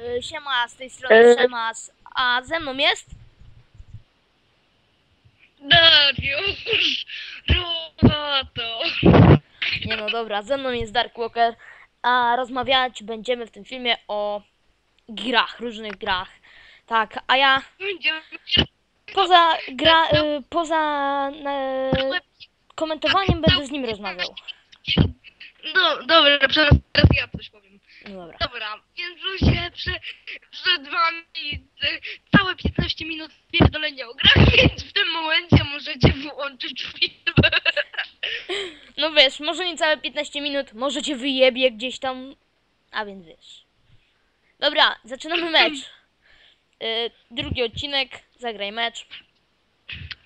Y, Siema, z tej strony E. Szemas, a ze mną jest? Dariusz, Robato. Nie no dobra, ze mną jest Dark Walker, a rozmawiać będziemy w tym filmie o grach, różnych grach. Tak, a ja Będziemy poza gra, y, poza e, komentowaniem będę z nim rozmawiał. No, dobra, teraz teraz ja coś powiem. No dobra. Dobra, więc ludzie prze, przed wami całe 15 minut pierdolenia o grach, więc w tym momencie możecie wyłączyć film. No wiesz, może nie całe 15 minut, może cię wyjebie gdzieś tam, a więc wiesz. Dobra, zaczynamy mecz. Y, drugi odcinek, zagraj mecz.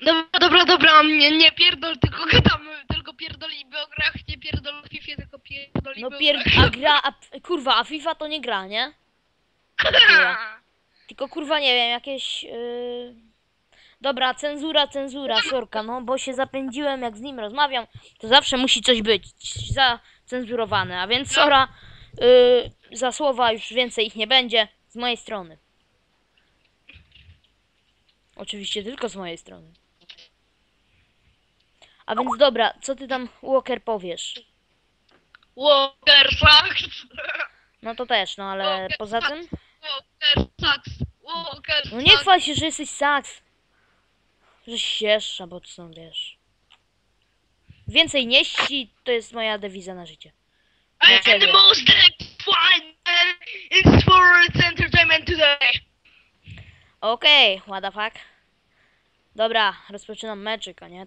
Dobra, dobra, dobra, nie, nie pierdol, tylko gadamy, tylko pierdolimy No pier... a gra, a kurwa, a FIFA to nie gra, nie? Tylko kurwa nie wiem, jakieś. Yy... Dobra, cenzura, cenzura, sorka, no bo się zapędziłem, jak z nim rozmawiam, to zawsze musi coś być zacenzurowane, a więc sora, yy, za słowa już więcej ich nie będzie z mojej strony. Oczywiście tylko z mojej strony. A więc dobra, co ty tam Walker powiesz? Walker sucks! No to też, no ale Walker poza tym. Walker! Walker No nie sucks. chwal się, że jesteś saks. Że siesz, albo co tam wiesz. Więcej nieści to jest moja dewiza na życie. And the Dlaczego? most fun in sports entertainment today! Okej, what the fuck. Dobra, rozpoczynam meczyk, a nie?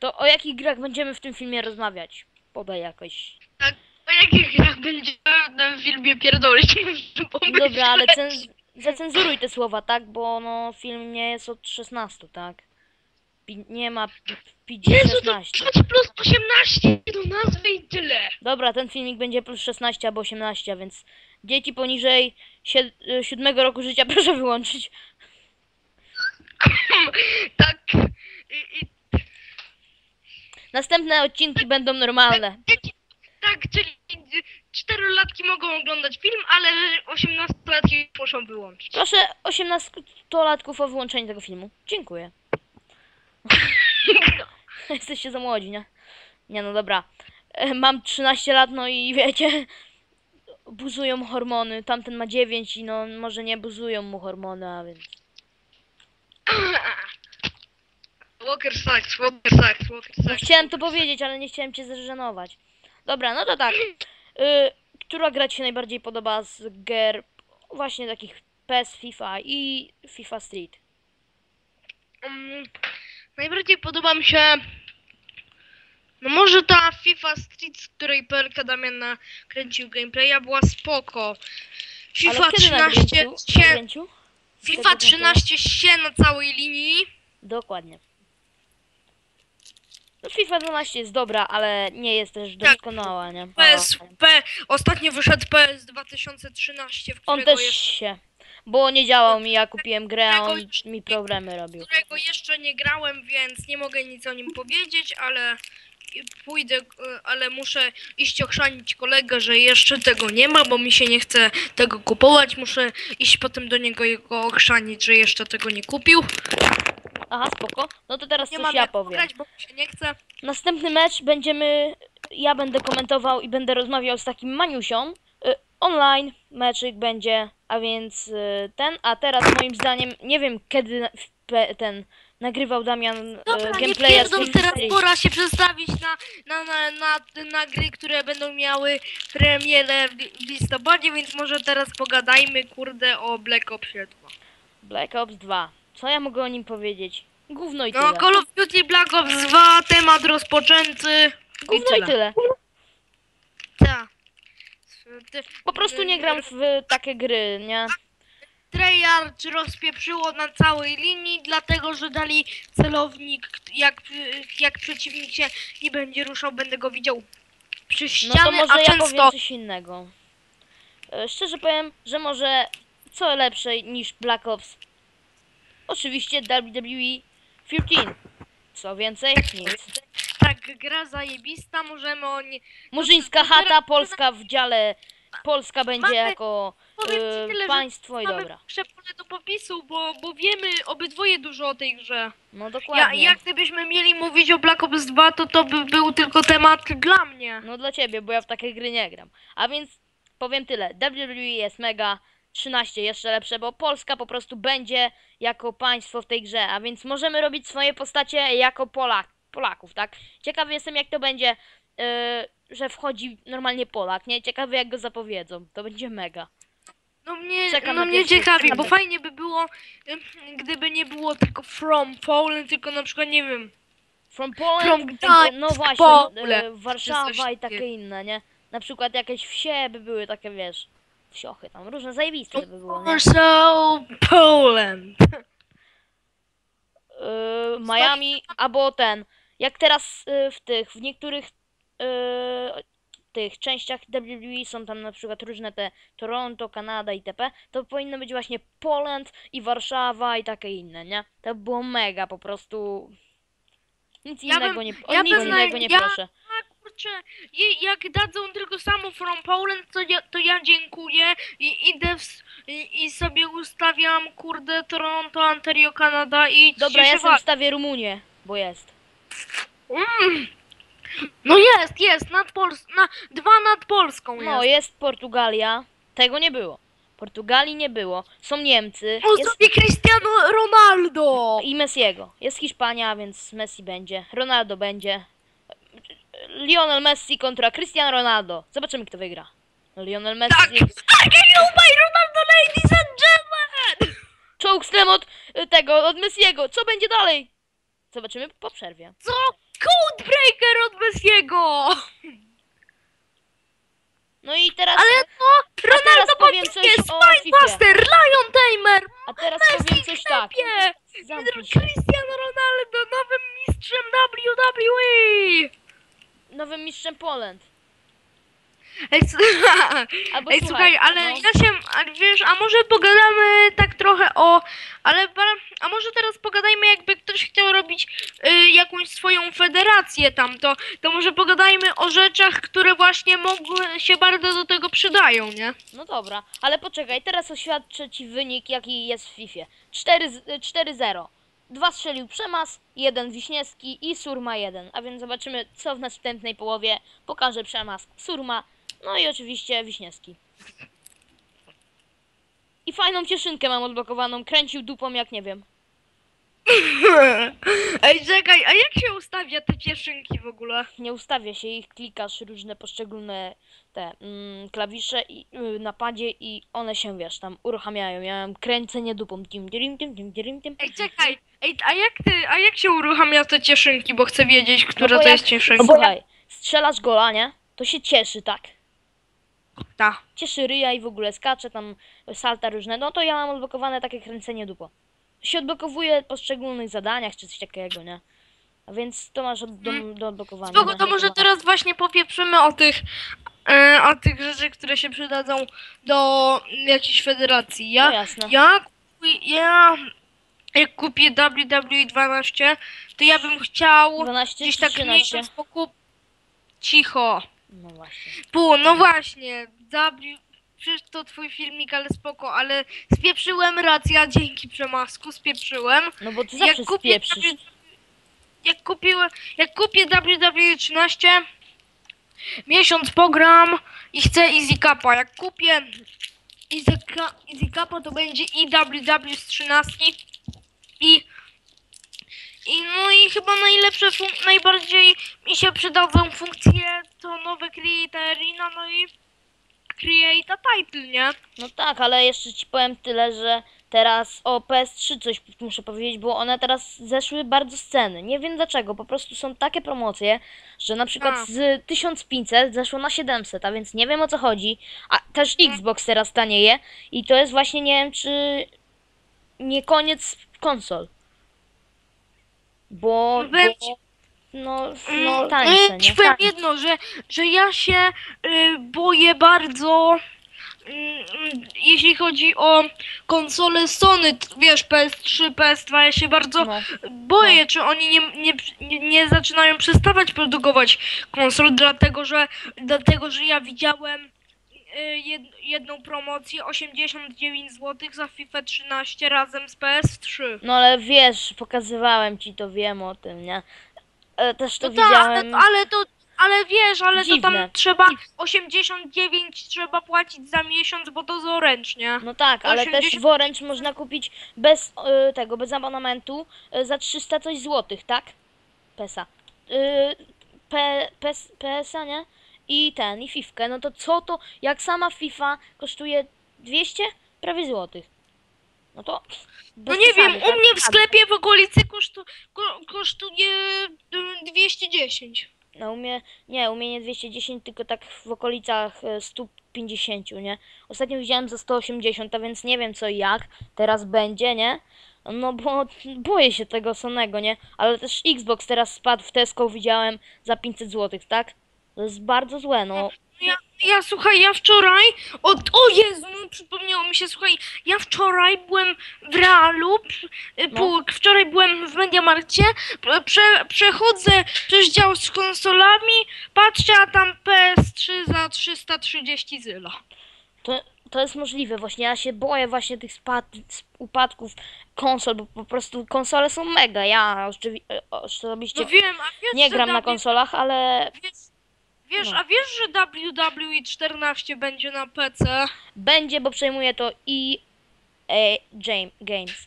To o jakich grach będziemy w tym filmie rozmawiać? Podaj jakoś. Tak, o jakich grach będziemy w tym filmie pierdolić? Dobra, ale cenz- zacenzuruj te słowa, tak? Bo no film nie jest od 16, tak? Pi- nie ma Jezu, to PG-16. wrzuć plus 18 do nazwy i tyle! Dobra, ten filmik będzie plus 16 albo 18, a więc dzieci poniżej 7 roku życia proszę wyłączyć. tak, i, i Następne odcinki będą normalne. tak, czyli czterolatki mogą oglądać film, ale 18-latki muszą wyłączyć. Proszę 18-latków o wyłączenie tego filmu. Dziękuję. Jesteście za młodzi, nie? Nie no dobra. E, Mam 13 lat, no i wiecie, buzują hormony. Tamten ma 9 i no może nie buzują mu hormony, a więc... Walker sucks, Walker sucks, Walker No chciałem to powiedzieć, ale nie chciałem cię zżenować. Dobra, no to tak. Y, która gra ci się najbardziej podoba z gier właśnie takich PES, FIFA i FIFA Street? Um, najbardziej podoba mi się. No może ta FIFA Street, z której PLK Damian nakręcił gameplaya, była spoko. FIFA ale kiedy na 13 Gręciu? Na się? FIFA Tego 13 się na całej linii. Dokładnie. No FIFA 12 jest dobra, ale nie jest też Tak. doskonała, nie? PS, P, ostatnio wyszedł PS 2013, w On którego, też jeszcze, się, bo nie działał mi, ja kupiłem grę, a on mi problemy robił. którego jeszcze nie grałem, więc nie mogę nic o nim powiedzieć, ale pójdę, e, ale muszę iść ochrzanić kolegę, że jeszcze tego nie ma, bo mi się nie chce tego kupować. Muszę iść potem do niego i go ochrzanić, że jeszcze tego nie kupił. Aha, spoko. No to teraz Nie coś ja powiem. grać, bo się nie chce. Następny mecz będziemy, ja będę komentował i będę rozmawiał z takim Maniusią. Y, online meczyk będzie, a więc y, ten, a teraz moim zdaniem, nie wiem kiedy na- w- pe- ten nagrywał Damian y, Dobra, nie z pierdol, FIFA teraz pora się przestawić na, na, na, na, na gry, które będą miały premierę w listopadzie, więc może teraz pogadajmy, kurde, o Black Ops 2. Black Ops 2. Co ja mogę o nim powiedzieć? Gówno i No, tyle. Call of Duty Black Ops 2, temat rozpoczęty. Gówno i tyle. Tak. Po prostu nie gram w takie gry, nie? Treyarch rozpieprzyło na całej linii, dlatego że dali celownik, jak, jak przeciwnik się nie będzie ruszał, będę go widział przy No ścianie, to może a ja często... powiem coś innego. E, Szczerze powiem, że może co lepsze niż Black Ops. Oczywiście WWE 15. Co więcej? Nic. Tak, gra zajebista, możemy o nie... Murzyńska chata, Polska w dziale Polska będzie mamy- jako Powiem ci e, tyle, że państwo i mamy dobra. większe pole do popisu, bo, bo wiemy obydwoje dużo o tej grze. No Ja, dokładnie. jak gdybyśmy mieli mówić o Black Ops 2, to to by był tylko temat dla mnie. No dla ciebie, bo ja w takie gry nie gram. A więc powiem tyle. WWE jest mega. 13 jeszcze lepsze, bo Polska po prostu będzie jako państwo w tej grze, a więc możemy robić swoje postacie jako Polak, Polaków, tak? Ciekawy jestem jak to będzie, yy, że wchodzi normalnie Polak, nie? Ciekawy jak go zapowiedzą, to będzie mega. No mnie, Czekam no mnie ciekawi, bo fajnie by było, gdyby nie było tylko From Poland, tylko na przykład, nie wiem, From Poland, From Gdańsk, no właśnie, yy, czy Warszawa i takie inne, nie? Na przykład jakieś wsie by były takie, wiesz, wsiochy tam, różne zajebiste by było, nie? Warsaw, Poland. Yy, Miami albo ten. Jak teraz yy, w tych, w niektórych yy, tych częściach WWE są tam na przykład różne te Toronto, Kanada itp. To powinno być właśnie Poland i Warszawa i takie inne, nie? To by było mega po prostu. Nic Ja bym- innego nie, o ja nic bym innego nie ja- proszę. Kurczę, je- jak dadzą tylko samo From Poland, to ja, to ja dziękuję i idę w, s- i, i sobie ustawiam, kurde, Toronto, Ontario, Kanada i Dobra, ja sobie wstawię Rumunię, bo jest. Mm. No jest, jest, nad Pols na, dwa nad Polską No, jest. jest Portugalia. Tego nie było. Portugalii nie było. Są Niemcy. O Jest sobie Cristiano Ronaldo! I Messiego. Jest Hiszpania, więc Messi będzie. Ronaldo będzie. Lionel Messi kontra Cristiano Ronaldo. Zobaczymy, kto wygra. Lionel Messi. Tak! Tak, Jumaj Ronaldo, ladies and gentlemen! Czołg od y, tego, od Messiego. Co będzie dalej? Zobaczymy po przerwie. Co? Codebreaker od Messiego! No i teraz, Ale to teraz Ronaldo powiem coś Spinebuster, Lion Tamer, a teraz powiem coś tak. Cristiano Ronaldo nowym mistrzem WWE! Nowym mistrzem Poland. Ej, s- Albo Ej słuchaj, ale no. ja się, a wiesz, a może pogadamy tak trochę o, ale ba- a może teraz pogadajmy jakby ktoś chciał robić y, jakąś swoją federację tam, to, to może pogadajmy o rzeczach, które właśnie mogły się bardzo do tego przydają, nie? No dobra, ale poczekaj, teraz oświadczę ci wynik, jaki jest w FIFA. 4 z- y, 4-0. Dwa strzelił Przemas, jeden Wiśniewski i Surma 1. A więc zobaczymy, co w następnej połowie pokaże Przemas, Surma, no i oczywiście Wiśniewski. I fajną cieszynkę mam odblokowaną, kręcił dupą jak nie wiem. Ej, czekaj, a jak się ustawia te cieszynki w ogóle? Nie ustawia się ich, klikasz różne poszczególne te mm, klawisze i, y, na padzie i one się, wiesz, tam uruchamiają. Ja mam kręcenie dupą. Tim, tim, tim, tim, tim, tim. Ej, czekaj, ej, a jak ty, a jak się uruchamia te cieszynki, bo chcę wiedzieć, która No bo to jak- jest cieszynka. Słuchaj, strzelasz gola, nie? To się cieszy, tak? Ta. Cieszy ryja i w ogóle skacze tam, salta różne. No to ja mam odblokowane takie kręcenie dupo. To się odblokowuje w poszczególnych zadaniach czy coś takiego, nie? A więc to masz od, do, do odblokowania. Spoko, nie? to może teraz właśnie popieprzymy o tych, e, o tych rzeczy, które się przydadzą do jakiejś federacji. No Ja, jasne. ja, ja jak kupię WWE 12, to ja bym chciał 12 gdzieś czy tak 13? miesiąc pokup... Cicho. No właśnie. Pół, no właśnie. W... Przecież to twój filmik, ale spoko, ale spieprzyłem racja, dzięki przemasku, spieprzyłem. No bo ty Jak zawsze kupię, spieprzysz. W- jak kupiłem, jak kupię WWE 13, miesiąc pogram i chcę Easy Cupa. Jak kupię Easy, Easy Cupa, to będzie i WWE z 13 i i no i chyba najlepsze, najbardziej mi się przydadzą funkcje to nowe Create Arena, no i Create a Title, nie? No tak, ale jeszcze ci powiem tyle, że teraz o PS3 coś muszę powiedzieć, bo one teraz zeszły bardzo z ceny. Nie wiem dlaczego, po prostu są takie promocje, że na przykład A. z 1500 zeszło na 700, a więc nie wiem o co chodzi. A też Xbox teraz tanieje i to jest właśnie, nie wiem czy nie koniec konsol. Bo, bo no, Mm, no tańsze, Ci nie? powiem jedno, że, że ja się y, boję bardzo, mm, jeśli chodzi o konsole Sony, wiesz, PS3, PS2, ja się bardzo No. boję, czy oni nie, nie, nie, zaczynają przestawać produkować konsol, dlatego że, dlatego, że ja widziałem y, jed, jedną promocję 89 zł za FIFA 13 razem z PS3. No ale wiesz, pokazywałem ci to, wiem o tym, nie? E, Też to No tak, ale, widziałem. ale to, ale wiesz, ale to Dziwne. tam trzeba 89 trzeba płacić za miesiąc, bo to zoręcznie. No tak, ale 80 też w Orange można kupić bez e, tego, bez abonamentu e, za 300 coś złotych, tak? Pesa. E, P, pes, PSA, nie? I ten, i Fifkę. No to co to, jak sama FIFA kosztuje 200? Prawie złotych. No to... No nie wiem, u tak? mnie w sklepie w okolicy kosztu, ko, kosztuje y, 210. No u mnie, nie, u nie 210, tylko tak w okolicach e, 150, nie? Ostatnio widziałem za 180, a więc nie wiem co i jak teraz będzie, nie? No bo boję się tego Sonego, nie? Ale też Xbox teraz spadł w Tesco, widziałem za 500 zł, tak? To jest bardzo złe, no. Ja, ja słuchaj, ja wczoraj, o, o Jezu, no przypomniało mi się, słuchaj, ja wczoraj byłem w Realu, pr- y, No. wczoraj byłem w Mediamarkcie, p- prze, przechodzę przez dział z konsolami, patrzę, a tam PS3 za 330 zyla. To, to jest możliwe, właśnie ja się boję właśnie tych spad, sp- upadków konsol, bo po prostu konsole są mega. Ja oczywi- e, osobiście No wiem, a wiesz, nie gram na konsolach, ale Wiesz, wiesz No. a wiesz, że WWE 14 będzie na PC? będzie, bo przejmuje to i e, Jam- Games.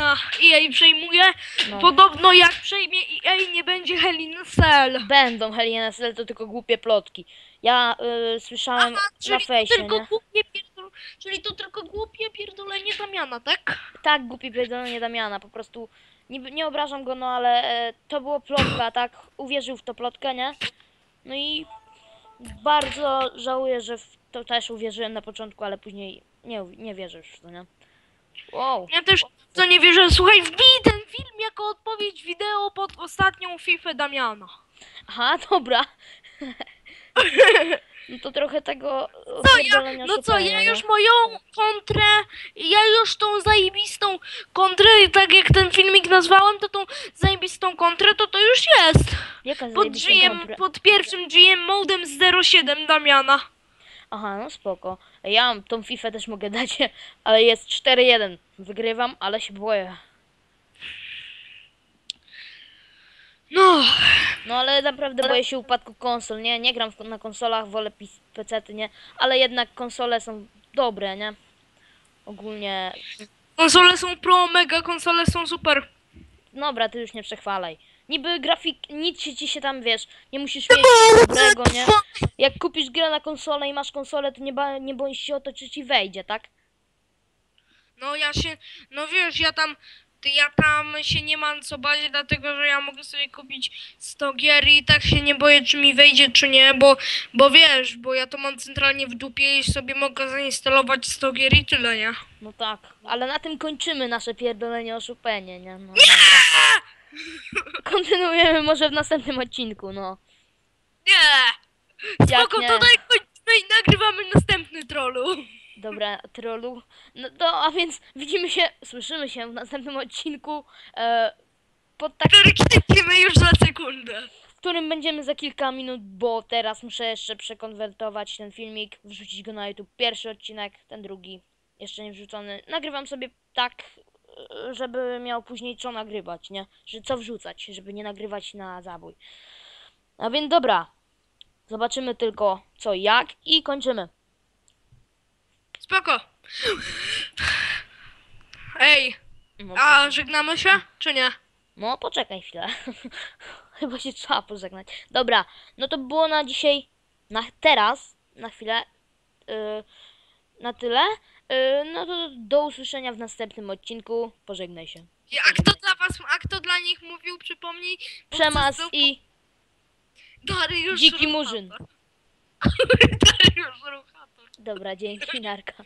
A, EA przejmuje. No. Podobno jak przejmie EA nie będzie a Cell. Będą a Cell, to tylko głupie plotki. Ja y, słyszałem na Czyli to fejsie, tylko nie? głupie pierdol... Czyli to tylko głupie pierdolenie Damiana, tak? Tak, głupie pierdolenie Damiana, po prostu nie, nie obrażam go, no ale e, to było plotka, tak? Uwierzył w to plotkę, nie? No i bardzo żałuję, że w to też uwierzyłem na początku, ale później nie, nie wierzę już w to, nie? Wow. Ja też to nie wierzę. Słuchaj, wbij ten film jako odpowiedź wideo pod ostatnią FIFA Damiana. Aha, dobra. No to trochę tego Co ja, pierdolenia no co, ja już moją kontrę, ja już tą zajebistą kontrę, tak jak ten filmik nazwałem, to tą zajebistą kontrę, to to już jest. Jaka Pod zajebista GM, kontra- pod pierwszym GM modem z 07 Damiana. Aha, no spoko. Ja mam tą FIFA też mogę dać, ale jest 4-1. Wygrywam, ale się boję. No, No ale naprawdę boję się upadku konsol, nie? Nie gram na konsolach, wolę pecety, nie? Ale jednak konsole są dobre, nie? Ogólnie... konsole są pro, mega konsole są super. Dobra, ty już nie przechwalaj. Niby grafik, nic się ci się tam, wiesz, nie musisz mieć dobrego, nie? Jak kupisz grę na konsolę i masz konsolę, to nie, ba- nie boisz się o to, czy ci wejdzie, tak? No ja się, no wiesz, ja tam, ja tam się nie mam co bać, dlatego że ja mogę sobie kupić 100 gier i tak się nie boję, czy mi wejdzie, czy nie, bo, bo wiesz, bo ja to mam centralnie w dupie i sobie mogę zainstalować 100 gier i tyle, nie? No tak, ale na tym kończymy nasze pierdolenie o Chopenie, nie? No, Kontynuujemy może w następnym odcinku, no. Nie! Jak Spoko, nie? to daj kończymy i nagrywamy następny trollu. Dobra, trollu. No to, a więc widzimy się, słyszymy się w następnym odcinku, e, pod tak, Który klikniemy już za sekundę. w którym będziemy za kilka minut, bo teraz muszę jeszcze przekonwertować ten filmik, wrzucić go na YouTube. Pierwszy odcinek, ten drugi, jeszcze nie wrzucony. Nagrywam sobie tak, e, żeby miał później co nagrywać, nie? Że co wrzucać, żeby nie nagrywać na zabój. A więc dobra, zobaczymy tylko co i jak i kończymy. Spoko. Ej, a żegnamy się, czy nie? No, poczekaj chwilę. Chyba się trzeba pożegnać. Dobra, no to było na dzisiaj, na teraz, na chwilę, yy, na tyle. Yy, no to do usłyszenia w następnym odcinku. Pożegnaj się. A kto dla was, a kto dla nich mówił, przypomnij? Przemas i Dariusz dziki Ruchator. murzyn. Dariusz Ruchator. Dobra, dzięki, narka.